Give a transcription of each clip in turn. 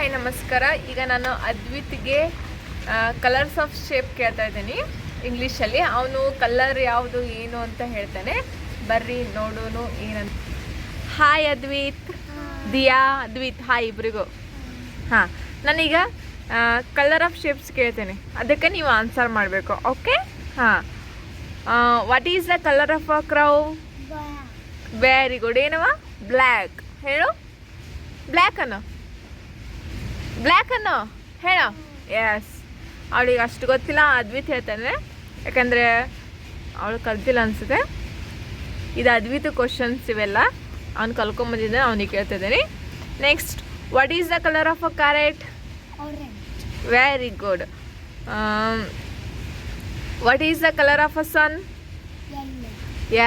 Hi ನಮಸ್ಕಾರ. ಈಗ ನಾನು ಅದ್ವಿತ್ಗೆ ಕಲರ್ಸ್ ಆಫ್ ಶೇಪ್ ಕೇಳ್ತಾ ಇದ್ದೀನಿ ಇಂಗ್ಲೀಷಲ್ಲಿ ಅವನು ಕಲರ್ ಯಾವುದು ಏನು ಅಂತ ಹೇಳ್ತಾನೆ. ಬರ್ರಿ ನೋಡೋನು ಏನಂತ. ಹಾಯ್ ಅದ್ವಿತ್. ದಿಯಾ ಅದ್ವಿತ್ ಹಾಯ್ ಇಬ್ರಿಗೂ. ಹಾಂ ನಾನೀಗ ಕಲರ್ ಆಫ್ ಶೇಪ್ಸ್ ಕೇಳ್ತೇನೆ. ಅದಕ್ಕೆ ನೀವು ಆನ್ಸರ್ ಮಾಡಬೇಕು ಓಕೆ ಹಾಂ. What is the colour of a crow very good ಏನವ? ಬ್ಲ್ಯಾಕ್ ಹೇಳು. ಬ್ಲ್ಯಾಕ್ ಅನ್ನು. ಬ್ಲ್ಯಾಕ್ ಅನ್ನು ಹೇಳೋ? ಎಸ್ ಅವಳಿಗೆ ಅಷ್ಟು ಗೊತ್ತಿಲ್ಲ ಅದ್ವಿತ್ ಹೇಳ್ತಾನೆ ಯಾಕಂದರೆ ಅವಳು ಕಲ್ತಿಲ್ಲ ಅನಿಸುತ್ತೆ. ಇದು ಅದ್ವಿತ್ ಕ್ವಶನ್ಸ್ ಇವೆಲ್ಲ. ಅವ್ನು ಕಲ್ಕೊಂಬಂದಿದ್ದ ಅವನಿಗೆ ಕೇಳ್ತಿದ್ದೀನಿ next what is the colour of a carrot very good what is the colour of a sun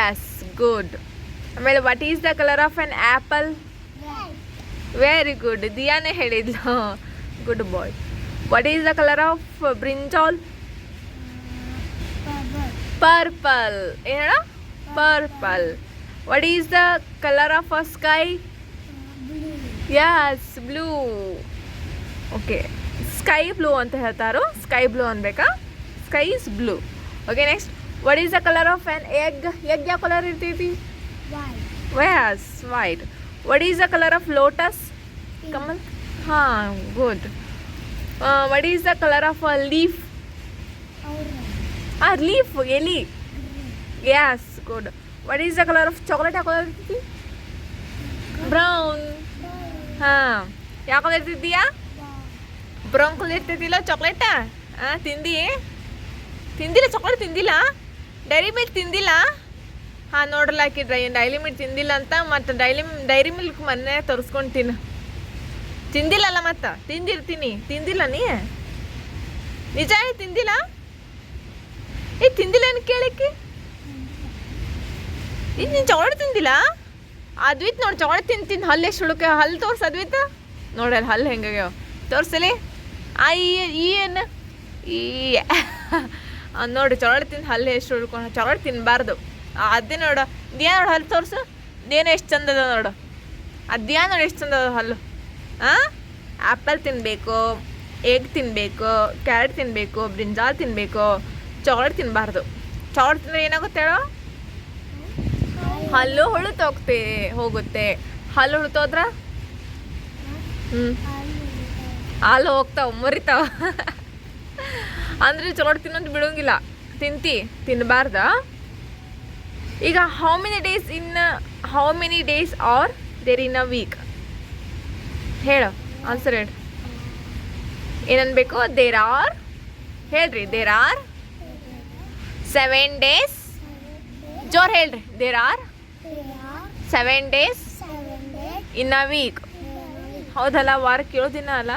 yes good ಆಮೇಲೆ what is the colour of an apple very good ದಿಯಾನೇ ಹೇಳಿದ್ಲು. good boy what is the colour of brinjal purple ಏನ purple what is the colour of a sky yes blue okay sky blue ಅಂತ ಹೇಳ್ತಾರೋ sky blue ಅನ್ಬೇಕಾ sky is blue okay next what is the colour of an egg egg ಯಾವ colour ಇರ್ತೈತಿ yes white what is the colour of lotus Kamal ಹಾಂ good what is the colour of a leaf a leaf ಎಲಿ. Yes good what is the colour of chocolate ಹಾಕೋದಿರ್ತಿ brown ಹಾಂ. ಇರ್ತಿದ್ದೀಯಾ? Brown colour ಇರ್ತಿದ್ದಿಲ್ಲ chocolate ಹಾಂ ತಿಂದಿ? ತಿಂದಿಲ್ಲ chocolate ತಿಂದಿಲ್ಲ? Dairy milk ತಿಂದಿಲ್ಲ? ಹಾಂ, ನೋಡ್ರಲ್ಲ ಡ್ರೈ ಡೈಲಿ ಮಿಲ್ಕ್ ತಿಂದಿಲ್ಲ ಅಂತ, ಮತ್ತು ಡೈಲಿ ಡೈರಿ ಮಿಲ್ಕ್ ಮೊನ್ನೆ ತರಿಸ್ಕೊಂಡು ತಿನ್ನು. ತಿಂದಿಲ್ಲಲ್ಲ ಮತ್ತ? ತಿಂದಿರ್ತೀನಿ. ತಿಂದಿಲ್ಲ ನೀ? ನಿಜ ತಿಂದಿಲ್ಲ? ಏ, ತಿಂದಿಲ್ಲ ಏನು ಕೇಳಕ್ಕೆ? ಇದು ನೀನು ಚೌಳ ತಿಂದಿಲ್ಲ? ಅದ್ವಿತ್ ನೋಡಿ ಚೌಳ ತಿಂದು ತಿಂದು ಹಲ್ಲು ಎಷ್ಟು ಹುಡುಕ ಹಲ್ಲು ತೋರ್ಸು ಅದ್ವಿತ್? ನೋಡಲ್ಲ ಹಲ್ಲು ಹೆಂಗಾಗ್ಯಾವ? ತೋರ್ಸಲಿ? ಆ ಈ ಏನು ಈ ನೋಡಿ, ಚೌಳ ತಿಂದು ಹಲ್ಲು ಎಷ್ಟು ಹುಡ್ಕೊಂಡು ಚೌಳ ತಿನ್ನಬಾರ್ದು ಅದೇ ನೋಡು. ದಿಯಾ ನೋಡು ಹಲ್ಲು ತೋರಿಸು. ದೇನ ಎಷ್ಟು ಚಂದದ ನೋಡು. ಅದ್ಯಾ ನೋಡಿ ಎಷ್ಟು ಚಂದದ ಹಲ್ಲು. ಆ್ಯಪಲ್ ತಿನ್ನಬೇಕು ಎಗ್ ತಿನ್ನಬೇಕು ಕ್ಯಾರೆಟ್ ತಿನ್ನಬೇಕು ಬ್ರಿಂಜಾಲ್ ತಿನ್ನಬೇಕು ಚಾಕ್ಲೇಟ್ ತಿನ್ನಬಾರ್ದು ಚಾಕ್ಲೇಟ್ ತಿಂದರೆ ಏನಾಗುತ್ತೆ ಹೇಳೋ? ಹಲ್ಲು ಹುಳು ತೋಗ್ತಿ ಹೋಗುತ್ತೆ. ಹಲ್ಲು ಹುಳುತೋದ್ರ ಹ್ಞೂ ಹಾಲು ಹೋಗ್ತಾವ, ಮುರಿತಾವ. ಅಂದ್ರೆ ಚಾಕ್ಲೇಟ್ ತಿನ್ನೋದು ಬಿಡೋಂಗಿಲ್ಲ. ತಿಂತಿ ತಿನ್ನಬಾರ್ದ ಈಗ how many days in how many days are there in a week ಹೇಳು ಆನ್ಸರ್ ಹೇಳಿ. ಏನನ್ಬೇಕು ದೇರ್ ಆರ್ ಹೇಳ್ರಿ ದೇರ್ ಆರ್ ಸೆವೆನ್ ಡೇಸ್ ಜೋರ್ ಹೇಳ್ರಿ there are seven days in a week ಹೌದಲ್ಲ ವಾರಕ್ಕೆ ಏಳು ದಿನ ಅಲ್ಲ?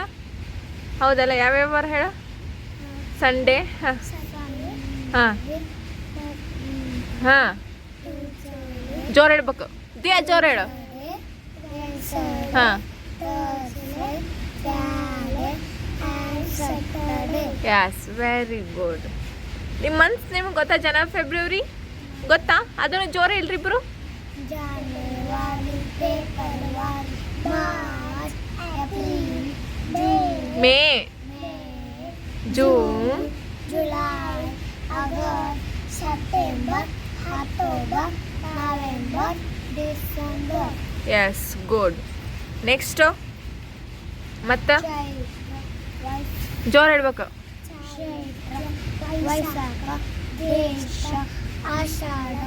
ಹೌದಲ್ಲ, ಯಾವ್ಯಾವ ವಾರ ಹೇಳು? ಸಂಡೇ ಹಾಂ. ಹಾಂ. ಹಾಂ. ಜೋರು ಹೇಳ್ಬೇಕು. ದೇ ಜೋರು ಹೇಳು. ಹಾಂ. ಯಸ್ ವೆರಿ ಗುಡ್ ನಿಮ್ಮ ಮನ್ಸ್ ನಿಮ್ಗೆ ಗೊತ್ತಾ ಜನ ಫೆಬ್ರವರಿ ಗೊತ್ತಾ ಅದನ್ನು ಜೋರು ಹೇಳ್ರಿ ಇಬ್ರು May June July, August, September, October, November, December, yes good next ಮತ್ತು? ಜೋರು ಹೇಳ್ಬೇಕು. ಆಷಾಢ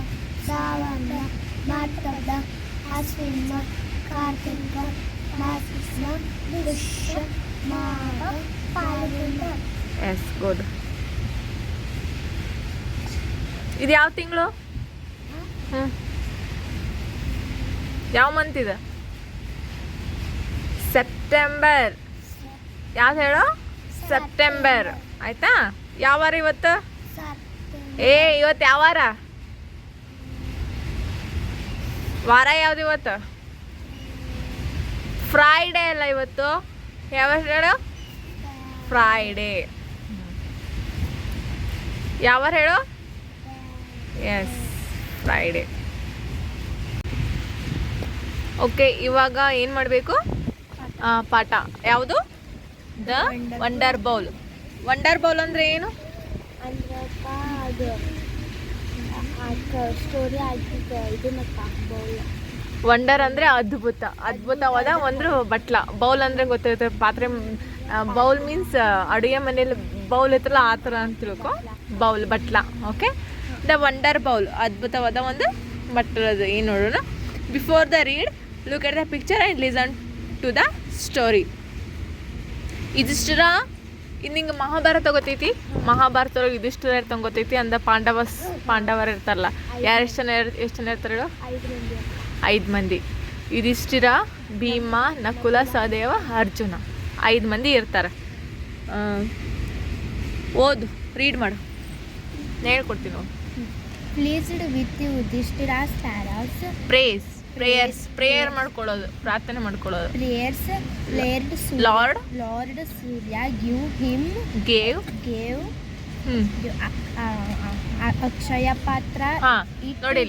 ಶ್ರಾವಣ ಮಾರ್ಗದ ಅಶ್ವಿನ ಕಾರ್ತಿಕ ಮಾಸಿಕ ವೃಷ ಮಾಘ ಫಾಲ್ಗುಣ ಎಸ್ ಗುಡ್ ಇದು ಯಾವ ತಿಂಗಳು ಹ್ಞೂ ಯಾವ ಮಂತ್ ಇದೆ? ಸೆಪ್ಟೆಂಬರ್ ಯಾವ್ದು ಹೇಳು? ಸೆಪ್ಟೆಂಬರ್ ಆಯ್ತಾ? ಯಾವ ವಾರ ಇವತ್ತು? ಏ ಇವತ್ತು ಯಾವ ವಾರ? ವಾರ ಯಾವ್ದು ಇವತ್ತು? ಫ್ರೈಡೇ ಅಲ್ಲ ಇವತ್ತು. ಯಾವ ಹೇಳು? ಫ್ರೈಡೇ ಯಾವ ಹೇಳು? ಎಸ್ ಫ್ರೈಡೇ ಓಕೆ ಇವಾಗ ಏನು ಮಾಡಬೇಕು? ಪಾಠ. ಯಾವುದು? The wonder bowl wonder bowl ಅಂದ್ರೆ ಏನು? ವಂಡರ್ ಅಂದ್ರೆ ಅದ್ಭುತ. ಅದ್ಭುತವಾದ ಒಂದು ಬಟ್ಲ. ಬೌಲ್ ಅಂದ್ರೆ ಗೊತ್ತಿರುತ್ತೆ. ಪಾತ್ರೆ ಬೌಲ್ ಮೀನ್ಸ್ ಅಡುಗೆ ಮನೇಲಿ ಬೌಲ್ ಇತ್ತಲ್ಲ ಆ ಥರ ಅಂತ ತಿಳ್ಕೊ. ಬೌಲ್ ಬಟ್ಲ. ಓಕೆ ದ ವಂಡರ್ ಬೌಲ್ ಅದ್ಭುತವಾದ ಒಂದು ಬಟ್ಲದು. ಏನು ನೋಡೋಣ. Before the read look at the picture and listen to the story ಇದಿಷ್ಟರ? ಇನ್ನು ಹಿಂಗೆ ಮಹಾಭಾರತ ಗೊತ್ತೈತಿ? ಮಹಾಭಾರತದೊಳಗೆ ಯುಧಿಷ್ಠಿರ ಇರ್ತಂಗೆ ಗೊತ್ತೈತಿ? ಅಂದ ಪಾಂಡವಸ್ ಪಾಂಡವರು ಇರ್ತಾರಲ್ಲ. ಯಾರು ಎಷ್ಟು ಜನ ಇರ್ ಎಷ್ಟು ಜನ ಇರ್ತಾರೆ? ಐದು ಮಂದಿ. ಇದಿಷ್ಟಿರ? ಭೀಮ ನಕುಲ ಸಹದೇವ ಅರ್ಜುನ. ಐದು ಮಂದಿ ಇರ್ತಾರೆ. ಓದು ರೀಡ್ ಮಾಡು. ಹೇಳ್ಕೊಡ್ತೀನಿ pleased with Yudhishthira's prayers prays prayers prayer ಮಾಡ್ಕೊಳ್ಳೋದು. ಪ್ರಾರ್ಥನೆ ಮಾಡ್ಕೊಳ್ಳೋದು. Prayers lord lord lord Surya give him. Gave gave Akshaya Patra ನೋಡಿ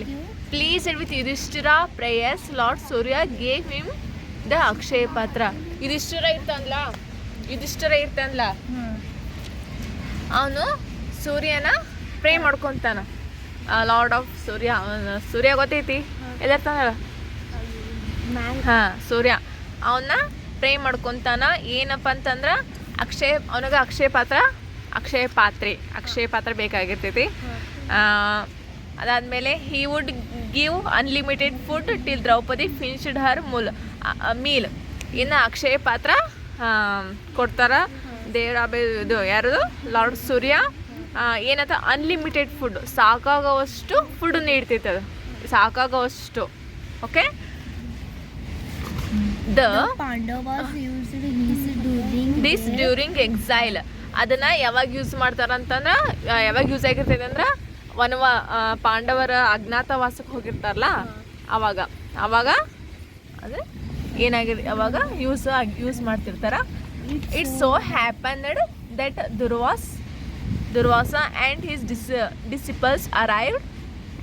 ಪ್ಲೀಸ್ ಹೇಳ್ಬಿಟ್ಟು Yudhishthira prayers lord Surya gave him the Akshaya Patra Yudhishthira ಇರ್ತಂದ್ಲ Yudhishthira ಇರ್ತಂದ್ಲ ಅವನು ಸೂರ್ಯನ ಪ್ರೇ ಮಾಡ್ಕೊತಾನ. ಲಾರ್ಡ್ ಆಫ್ ಸೂರ್ಯ ಸೂರ್ಯ ಗೊತ್ತೈತಿ? ಎಲ್ಲಿರ್ತಾನಲ್ಲ ಹಾಂ ಸೂರ್ಯ. ಅವನ್ನ ಪ್ರೇ ಮಾಡ್ಕೊಂತಾನ. ಏನಪ್ಪ ಅಂತಂದ್ರೆ ಅಕ್ಷಯ ಅವನಿಗೆ ಅಕ್ಷಯ ಪಾತ್ರ ಅಕ್ಷಯ ಪಾತ್ರೆ ಅಕ್ಷಯ ಪಾತ್ರ ಬೇಕಾಗಿರ್ತೈತಿ. ಅದಾದಮೇಲೆ he would give unlimited food till Draupadi finished her meal meal ಇನ್ನು ಅಕ್ಷಯ ಪಾತ್ರ ಕೊಡ್ತಾರ. ದೇವರ ಇದು ಯಾರದು? ಲಾರ್ಡ್ ಸೂರ್ಯ. ಏನಂತ? ಅನ್ಲಿಮಿಟೆಡ್ ಫುಡ್ ಸಾಕಾಗುವಷ್ಟು ಫುಡ್ ನೀಡ್ತೈತೆ ಅದು. ಸಾಕಾಗುವಷ್ಟು. Okay the this during exile ಅದನ್ನ ಯಾವಾಗ ಯೂಸ್ ಮಾಡ್ತಾರ ಅಂತಂದ್ರ ಆ, ಯಾವಾಗ ಯೂಸ್ ಆಗಿರ್ತೈತೆ ಅಂದ್ರೆ ವನವ ಪಾಂಡವರ ಅಜ್ಞಾತವಾಸಕ್ಕೆ ಹೋಗಿರ್ತಾರಲ್ಲ ಅವಾಗ. ಅವಾಗ ಅಂದರೆ ಏನಾಗಿದೆ ಅವಾಗ ಯೂಸ್ ಯೂಸ್ ಮಾಡ್ತಿರ್ತಾರ. It's so happened that Durvas Durvasa and his dis disciples arrived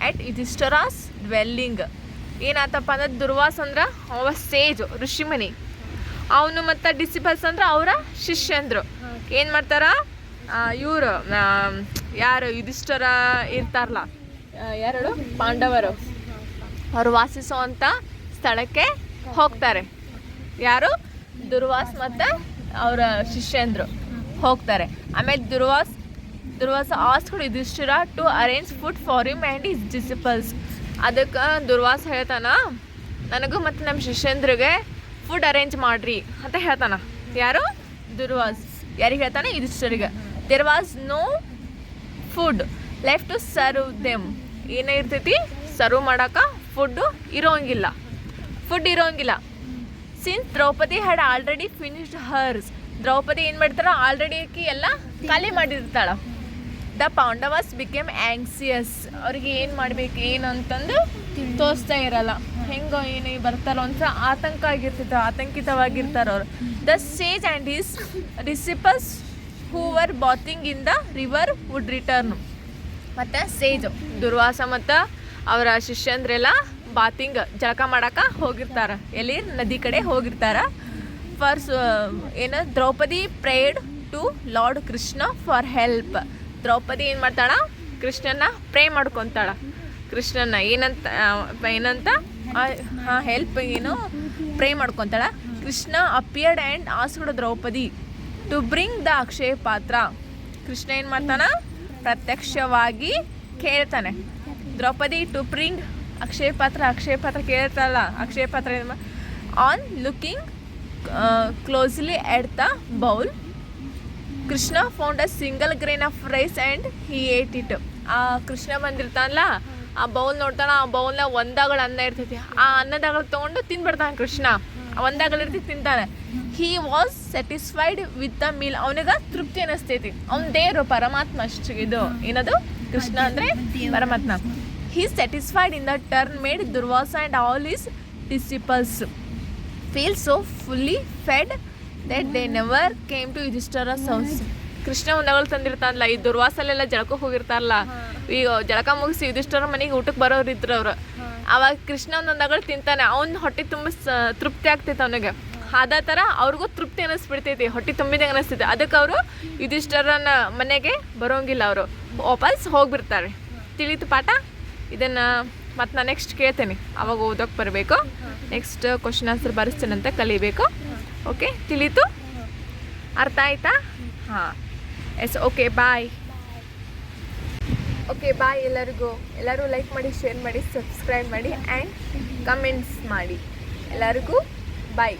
at ಯುಧಿಷ್ಠರಾಸ್ dwelling ಏನಾತಪ್ಪ ಅಂದ್ರೆ ದುರ್ವಾಸ ಅಂದ್ರೆ ಅವ ಸೇಜ್, ಋಷಿಮನಿ. ಅವನು ಮತ್ತು ಡಿಸಿಪಲ್ಸ್ ಅಂದ್ರೆ ಅವರ ಶಿಷ್ಯಂದ್ರು. ಏನು ಮಾಡ್ತಾರ? ಇವರು ಯಾರು ಯುಧಿಷ್ಠರ ಇರ್ತಾರಲ್ಲ ಯಾರು? ಪಾಂಡವರು. ಅವರು ವಾಸಿಸುವಂಥ ಸ್ಥಳಕ್ಕೆ ಹೋಗ್ತಾರೆ. ಯಾರು? ದುರ್ವಾಸ್ ಮತ್ತು ಅವರ ಶಿಷ್ಯಂದ್ರು ಹೋಗ್ತಾರೆ. ಆಮೇಲೆ Durvasa, Durvasa asked Yudhishthira to arrange food for him and his disciples. ಅದಕ್ಕೆ ದುರ್ವಾಸ ಹೇಳ್ತಾನ, ನನಗೂ ಮತ್ತು ನಮ್ಮ ಶಿಷ್ಯಂದ್ರಿಗೆ ಫುಡ್ ಅರೇಂಜ್ ಮಾಡ್ರಿ ಅಂತ ಹೇಳ್ತಾನ. ಯಾರು? ದುರ್ವಾಸ್. ಯಾರಿಗೆ ಹೇಳ್ತಾನೆ? ಇದಿಷ್ಟರಿಗೆ there was no food left to serve them ಏನೇ ಇರ್ತೈತಿ? ಸರ್ವ್ ಮಾಡಕ್ಕೆ ಫುಡ್ಡು ಇರೋಂಗಿಲ್ಲ. ಫುಡ್ ಇರೋಂಗಿಲ್ಲ. Since Draupadi had already finished hers Draupadi ಏನು ಮಾಡ್ತಾರ ಆಲ್ರೆಡಿ ಎಲ್ಲ ಖಾಲಿ ಮಾಡಿರ್ತಾಳ. The Pandavas became anxious. ಅವ್ರಿಗೆ ಏನು ಮಾಡ್ಬೇಕು, ಏನು ಅಂತಂದು ತೋರಿಸ್ತಾ ಇರಲ್ಲ. ಹೆಂಗೋ ಏನು ಬರ್ತಾರೋ ಅಂತ ಆತಂಕ ಆಗಿರ್ತಿತ್ತು, ಆತಂಕಿತವಾಗಿರ್ತಾರೆ ಅವರು. The sage and his disciples who were bathing in the river would return. ಮತ್ತು ಸೇಜ್, ದುರ್ವಾಸ ಮತ್ತು ಅವರ ಶಿಷ್ಯಂದ್ರೆಲ್ಲ ಬಾತಿಂಗ್, ಜಳಕ ಮಾಡಕ್ಕೆ ಹೋಗಿರ್ತಾರೆ. ಎಲ್ಲಿ? ನದಿ ಕಡೆ ಹೋಗಿರ್ತಾರೆ. ಫಾರ್ ಏನು? Draupadi prayed to lord Krishna for help Draupadi ಏನು ಮಾಡ್ತಾಳ? ಕೃಷ್ಣನ ಪ್ರೇ ಮಾಡ್ಕೊತಾಳ. ಕೃಷ್ಣನ ಏನಂತ ಏನಂತ? ಹಾಂ ಹೆಲ್ಪ್ ಏನು pray ಮಾಡ್ಕೊತಾಳ. Krishna appeared and asked Draupadi to bring the Akshaya Patra. Krishna ಏನು ಮಾಡ್ತಾನ? ಪ್ರತ್ಯಕ್ಷವಾಗಿ ಕೇಳ್ತಾನೆ. ದ್ರೌಪದಿ ಟು ಬ್ರಿಂಗ್ ಅಕ್ಷಯ ಪಾತ್ರ ಅಕ್ಷಯ ಪಾತ್ರ ಕೇಳ್ತಾಳ Akshaya Patra on looking closely at the bowl Krishna found a single grain of rice and he ate it ಆ ಕೃಷ್ಣ ಬಂದಿರ್ತಾನಲ್ಲ, ಆ bowl ನೋಡ್ತಾನ, ಆ ಬೌಲ್ನ ಒಂದಾಗಳು ಅನ್ನ ಇರ್ತೈತಿ. ಆ ಅನ್ನದಾಗಳು ತೊಗೊಂಡು ತಿನ್ಬಿಡ್ತಾನೆ ಕೃಷ್ಣ. ಒಂದಾಗಳು ಇರ್ತೈತಿ, ತಿಂತಾನೆ. He was satisfied with the meal ಅವನಿಗೆ ತೃಪ್ತಿ ಅನಿಸ್ತೈತಿ. ಅವ್ನ ದೇವರು ಪರಮಾತ್ಮ ಅಷ್ಟು ಇದು. ಏನದು? ಕೃಷ್ಣ ಅಂದರೆ ಪರಮಾತ್ಮ. He satisfied in the turn made Durvasa and all his disciples feel so fully fed that they never came to Yudhishthira house Krishna ಒಂದಗಳು ತಂದಿರ್ತಾನಲ್ಲ ಈ ದುರ್ವಾಸಲೆಲ್ಲ ಜಳಕ ಹೋಗಿರ್ತಾರಲ್ಲ ಈಗ ಜಳಕ ಮುಗಿಸಿ ಯುಧಿಷ್ಠರ ಮನೆಗೆ ಊಟಕ್ಕೆ ಬರೋರು ಇದ್ರು ಅವ್ರು. ಅವಾಗ ಕೃಷ್ಣ ಒಂದೊಂದಗಳು ತಿಂತಾನೆ ಅವ್ನ ಹೊಟ್ಟೆ ತುಂಬ ತೃಪ್ತಿ ಆಗ್ತೈತೆ ಅವನಿಗೆ. ಅದೇ ಥರ ಅವ್ರಿಗೂ ತೃಪ್ತಿ ಅನ್ನಿಸ್ಬಿಡ್ತೈತಿ ಹೊಟ್ಟೆ ತುಂಬಿದಂಗೆ ಅನಿಸ್ತೈತಿ ಅದಕ್ಕೆ ಅವರು ಯುಧಿಷ್ಠರನ ಮನೆಗೆ ಬರೋಂಗಿಲ್ಲ ಅವರು. ವಾಪಸ್ ಹೋಗ್ಬಿಡ್ತಾರೆ. ತಿಳಿತು ಪಾಠ? ಇದನ್ನು ಮತ್ತೆ ನಾನು ನೆಕ್ಸ್ಟ್ ಕೇಳ್ತೇನೆ. ಅವಾಗ ಓದೋಕೆ ಬರಬೇಕು. ನೆಕ್ಸ್ಟ್ ಕ್ವಶನ್ ಆನ್ಸರ್ ಬರೆಸ್ತೇನಂತ ಕಲಿಬೇಕು. ಓಕೆ ತಿಳಿತು ಅರ್ಥ ಆಯ್ತಾ ಹಾಂ yes okay bye okay bye ಎಲ್ಲರಿಗೂ. ಎಲ್ಲರೂ ಲೈಕ್ ಮಾಡಿ ಶೇರ್ ಮಾಡಿ ಸಬ್ಸ್ಕ್ರೈಬ್ ಮಾಡಿ ಆ್ಯಂಡ್ ಕಮೆಂಟ್ಸ್ ಮಾಡಿ. ಎಲ್ಲರಿಗೂ ಬಾಯ್